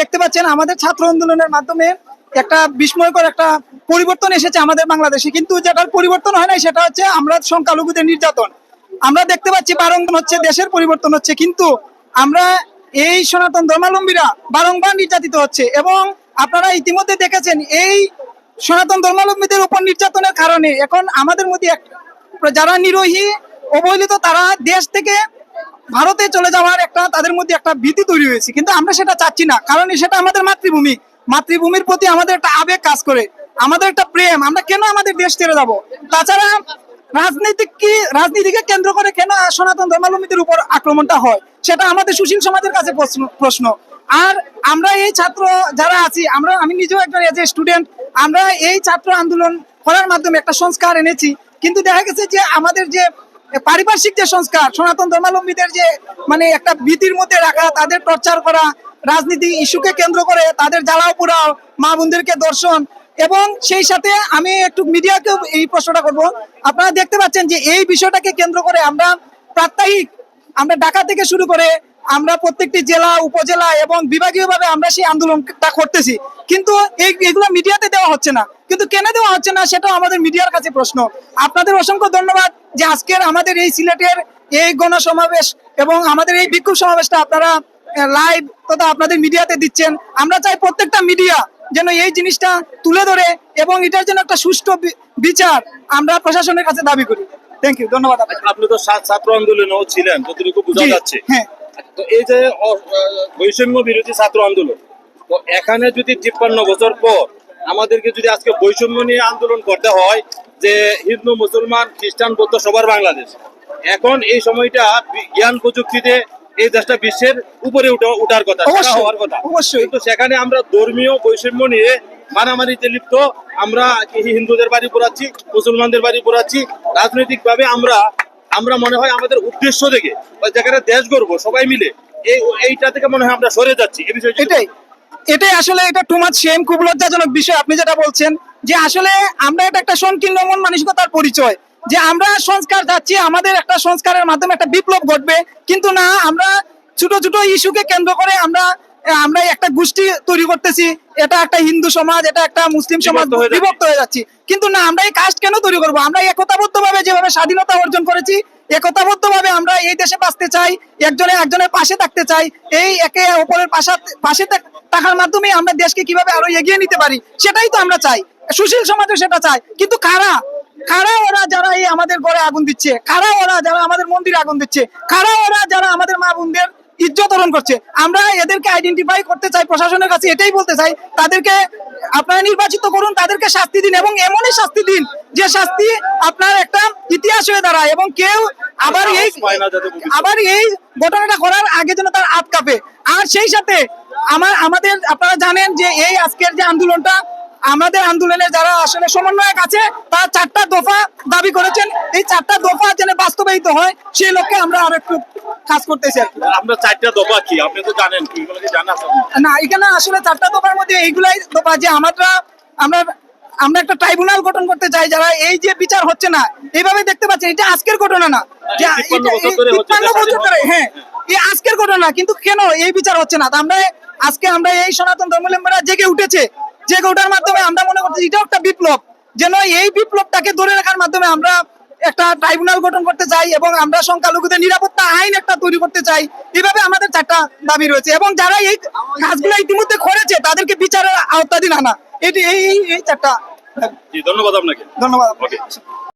দেখতে পাচ্ছেন, আমাদের ছাত্র আন্দোলনের মাধ্যমে একটা বিস্ময়কর একটা পরিবর্তন এসেছে আমাদের বাংলাদেশে। কিন্তু যেটার পরিবর্তন হয় নাই সেটা হচ্ছে আমরা সংখ্যালঘুদের নির্যাতন। আমরা দেখতে পাচ্ছি বারংবার হচ্ছে দেশের পরিবর্তন হচ্ছে, কিন্তু আমরা এই সনাতন ধর্মাবলম্বীরা বারংবার নির্যাতিত হচ্ছে এবং আপনারা ইতিমধ্যে দেখেছেন এই সনাতন ধর্মাবলম্বীদের উপর নির্যাতনের কারণে এখন আমাদের মধ্যে যারা নিরোহী, অবহেলিত, তারা দেশ থেকে ভারতে চলে যাওয়ার একটা তাদের মধ্যে একটা ভীতি তৈরি হয়েছে। কিন্তু আমরা সেটা চাচ্ছি না। কারণ সেটা আমাদের মাতৃভূমি। মাতৃভূমির প্রতি আমাদের একটা আবেগ কাজ করে। আমাদের একটা প্রেম। আমরা কেন আমাদের দেশ ছেড়ে যাব? তাছাড়া রাজনৈতিক কি রাজনীতিকে কেন্দ্র করে কেন সনাতন ধর্মাবলম্বীদের উপর আক্রমণটা হয়? সেটা আমাদের সুশীল সমাজের কাছে প্রশ্ন- আর আমরা এই ছাত্র যারা আছি, আমরা আমি নিজেও একজন এজ এ স্টুডেন্ট আমরা এই ছাত্র আন্দোলন করার মাধ্যমে একটা সংস্কার এনেছি। কিন্তু দেখা গেছে যে আমাদের যে পারিপার্শ্বিক যে সংস্কার, সনাতন ধর্মাবলম্বীদের যে মানে একটা ভীতির মধ্যে রাখা, তাদের টর্চার করা, রাজনীতি ইস্যুকে কেন্দ্র করে তাদের জ্বালাও পোড়াও, মা বোনদেরকে দর্শন এবং সেই সাথে আমি একটু মিডিয়াকে এই প্রশ্নটা করব। আপনারা দেখতে পাচ্ছেন যে এই বিষয়টাকে কেন্দ্র করে আমরা প্রাত্যহিক, আমরা ঢাকা থেকে শুরু করে আমরা প্রত্যেকটি জেলা উপজেলা এবং বিভাগীয়ভাবে আমরা সেই আন্দোলনটা করতেছি। কিন্তু এগুলো মিডিয়াতে দেওয়া হচ্ছে না। কিন্তু কেন দেওয়া হচ্ছে না সেটাও আমাদের মিডিয়ার কাছে প্রশ্ন। আপনাদের অসংখ্য ধন্যবাদ যে আজকের আমাদের এই সিলেটের এই গণসমাবেশ এবং আমাদের এই বিক্ষোভ সমাবেশটা আপনারা লাইভ তথা আপনাদের মিডিয়াতে দিচ্ছেন। আমরা চাই প্রত্যেকটা মিডিয়া যেন এই জিনিসটা তুলে ধরে এবং এটার জন্য একটা সুষ্ঠু বিচার আমরা প্রশাসনের কাছে দাবি করি। থ্যাংক ইউ ধন্যবাদ। আপনি তো ছাত্র আন্দোলনেও ছিলেন যতটুকু বোঝা যাচ্ছে। হ্যাঁ। তো এই যে বৈষম্য বিরোধী ছাত্র আন্দোলন তো এখানে যদি তিপ্পান্ন বছর পর আমাদেরকে যদি আজকে বৈষম্য নিয়ে আন্দোলন করতে হয় যে হিন্দু মুসলমান খ্রিস্টান বৌদ্ধ সবার বাংলাদেশ এখন এই সময়টা জ্ঞান প্রযুক্তিতে এই দেশটা বিশ্বের উপরে উঠা- উঠার কথা হওয়ার কথা অবশ্যই। কিন্তু সেখানে আমরা ধর্মীয় বৈষম্য নিয়ে মারামারিতে লিপ্ত আমরা কি হিন্দুদের বাড়ি পোড়াচ্ছি মুসলমানদের বাড়ি পোড়াচ্ছি রাজনৈতিক ভাবে আমরা আমরা মনে হয় আমাদের উদ্দেশ্য থেকে যেখানে দেশ গর্ব সবাই মিলে এই এইটা থেকে মনে হয় আমরা সরে যাচ্ছি এই বিষয়টি এটাই। এটাই আসলে এটা টু মাচ সেম খুব লজ্জাজনক বিষয় আপনি যেটা বলছেন যে আসলে আমরা এটা একটা সংকীর্ণ মন মানসিকতার পরিচয় যে আমরা সংস্কার যাচ্ছি আমাদের একটা সংস্কারের মাধ্যমে একটা বিপ্লব ঘটবে কিন্তু না আমরা ছোট ছোট ইস্যুকে কেন্দ্র করে আমরা আমরা একটা গোষ্ঠী তৈরি করতেছি। এটা একটা হিন্দু সমাজ এটা একটা মুসলিম সমাজ বিভক্ত হয়ে যাচ্ছে। কিন্তু না আমরা এই কাস্ট কেন তৈরি করব? আমরা একতাবদ্ধ ভাবে যেভাবে স্বাধীনতা অর্জন করেছি একতাবদ্ধ ভাবে আমরা এই দেশে বাঁচতে চাই একজনে একজনের পাশে থাকতে চাই এই একে অপরের পাশে পাশে থাকার মাধ্যমে আমরা দেশকে কীভাবে আরও এগিয়ে নিতে পারি সেটাই তো আমরা চাই। সুশীল সমাজও সেটা চাই কিন্তু কারা? কারা ওরা যারা এই আমাদের ঘরে আগুন দিচ্ছে? কারা ওরা যারা আমাদের মন্দিরে আগুন দিচ্ছে? কারা ওরা যারা আমাদের মা বোনদের হরণ করছে। আমরা এদেরকে আইডেন্টিফাই করতে চাই প্রশাসনের কাছে এটাই বলতে চাই তাদেরকে আপনারা নির্বাচিত করুন তাদেরকে শাস্তি দিন এবং এমনই শাস্তি দিন যে শাস্তি আপনার একটা ইতিহাস হয়ে দাঁড়ায় এবং কেউ আবার এই। আবার এই ঘটনাটা করার আগে যেন তার হাত কাঁপে। আর সেই সাথে আমার আমাদের আপনারা জানেন যে এই আজকের যে আন্দোলনটা আমাদের আন্দোলনে যারা আসলে সমন্বয়ক আছে তারা চারটা দফা দাবি করেছেন। এই চারটা দফা যেন বাস্তবায়িত হয় সেই লক্ষ্যে আমরা আর একটু কাজ করতেছি আর কি। আমরা চারটা দফা কি আপনি তো জানেন কি জানা না এখানে আসলে চারটা দফার মধ্যে এইগুলাই দফা যে আমরা আমরা আমরা একটা ট্রাইব্যুনাল গঠন করতে চাই যারা এই যে বিচার হচ্ছে না এইভাবে দেখতে পাচ্ছেন এটা আজকের ঘটনা না। যে এই 53 এটা- বছর ধরে হচ্ছে, 53 বছর ধরে হ্যাঁ এই আজকের ঘটনা কিন্তু কেন এই বিচার হচ্ছে না? আমরা আজকে আমরা এই সনাতন ধর্মলম্বীরা জেগে উঠেছে জেগে ওঠার মাধ্যমে আমরা মনে করছি এটাও একটা বিপ্লব যেন এই বিপ্লবটাকে ধরে রাখার মাধ্যমে আমরা একটা ট্রাইব্যুনাল গঠন করতে চাই এবং আমরা সংখ্যালঘুদের নিরাপত্তা আইন একটা তৈরি করতে চাই এভাবে আমাদের চারটা দাবি রয়েছে এবং যারা এই কাজগুলো ইতিমধ্যে করেছে তাদেরকে বিচারের আওতাধীন আনা। এটি এই এই- এই চারটা। ধন্যবাদ আপনাকে। ধন্যবাদ।